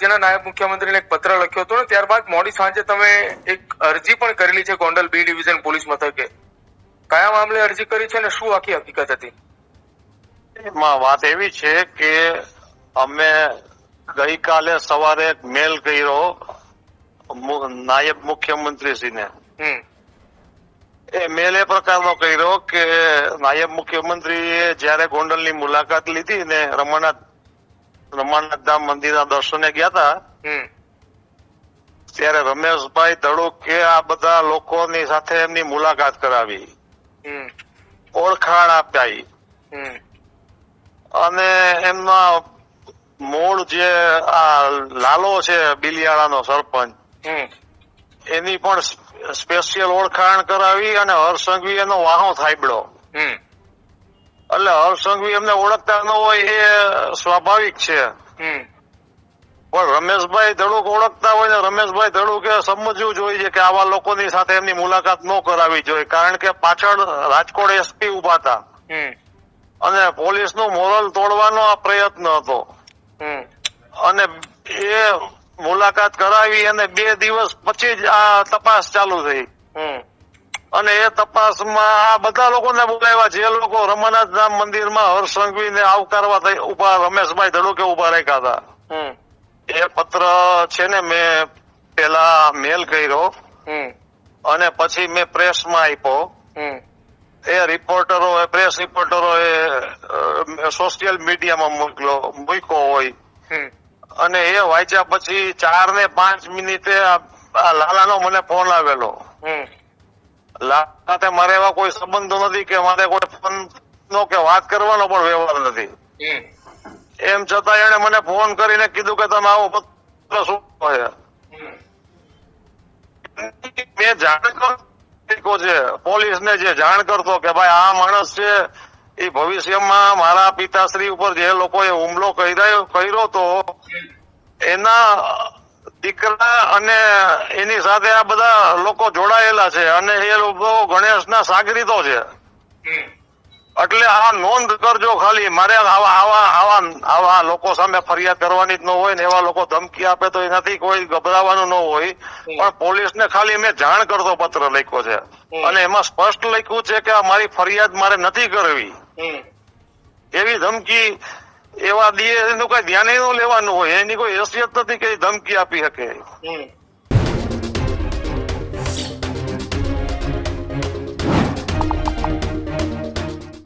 રાજ્યના નાયબ મુખ્યમંત્રીને એક પત્ર લખ્યો હતો ને ત્યારબાદ મોડી સાંજે તમે એક અરજી પણ કરેલી છે ગોંડલ બી ડિવિઝન પોલીસ મથકે. કયા મામલે અરજી કરી છે અને શું આખી હકીકત હતી? એમાં વાત એવી છે કે અમે ગઈકાલે સવારે એક મેલ કર્યો નાયબ મુખ્યમંત્રીશ્રીને. એ મેલ એ પ્રકારનો કર્યો કે નાયબ મુખ્યમંત્રીએ જ્યારે ગોંડલની મુલાકાત લીધી ને રમાનાથ રમાનાથ ધામ મંદિરના દર્શને ગયા હતા ત્યારે રમેશભાઈ ધડુકે આ બધા લોકોની સાથે એમની મુલાકાત કરાવી. ઓળખાણ આપ્યા અને એમના મૂળ જે આ લાલો છે બિલિયાળાનો સરપંચ એની પણ સ્પેશિયલ ઓળખાણ કરાવી અને હરસંઘવી એનો વાહો થાયબડો હમ. એટલે હરસંઘવી એમને ઓળખતા ન હોય એ સ્વાભાવિક છે. પણ રમેશભાઈ ધડુક ઓળખતા હોય ને રમેશભાઈ ધડુકે સમજવું જોઈએ કે આવા લોકોની સાથે એમની મુલાકાત ન કરાવી જોઈએ. કારણ કે પાછળ રાજકોટ એસપી ઊભા હતા. અને અને પોલીસનું મોરલ તોડવાનો આ પ્રયત્ન હતો. અને એ મુલાકાત કરાવી અને બે દિવસ પછી જ આ તપાસ ચાલુ થઈ. અને એ તપાસમાં આ બધા લોકોને બોલાવ્યા જે લોકો રમાનાથ ધામ મંદિરમાં હરસંઘવીને આવકારવા થઈ ઊભા રમેશભાઈ ધડુકે ઊભા રાખ્યા હતા. હમ. એ પત્ર છે ને મેં પેલા મેલ કર્યો. હમ. અને પછી મેં પ્રેસમાં આપ્યો. હમ. એ રિપોર્ટરો પ્રેસ રિપોર્ટરો એ સોશિયલ મીડિયામાં મોકલો મૂક્યો હોય. અને એ વાંચ્યા પછી ચાર ને પાંચ મિનિટે આ લાલાનો મને ફોન આવેલો. સાથે મારે એવા કોઈ સંબંધો નથી કે મારે કોઈ ફોન નો કે વાત કરવાનો પણ વ્યવહાર નથી. એમ છતાં એને મને ફોન કરીને કીધું કે તમે આવો પત્ર શું મેં જાણ કરો છે. પોલીસને જે જાણ કરતો કે ભાઈ આ માણસ છે એ ભવિષ્યમાં મારા પિતાશ્રી ઉપર જે લોકોએ હુમલો કર્યો કર્યો તો એના દીકરા અને એની સાથે આ બધા લોકો જોડાયેલા છે અને એ લોકો ગણેશના સાગરીતો છે. એટલે આ નોંધ કરજો ખાલી મારે આવા આવા આવા આવા લોકો સામે ફરિયાદ કરવાની જ ન હોય ને એવા લોકો ધમકી આપે તો એનાથી કોઈ ગભરાવાનું ન હોય. પણ પોલીસને ખાલી મેં જાણ કરતો પત્ર લખ્યો છે. અને એમાં સ્પષ્ટ લખ્યું છે કે આ મારી ફરિયાદ મારે નથી કરવી. એવી ધમકી એવા દીએ એનું કઈ ધ્યાન લેવાનું હોય. એની કોઈ હેસિયત નથી કે ધમકી આપી શકે.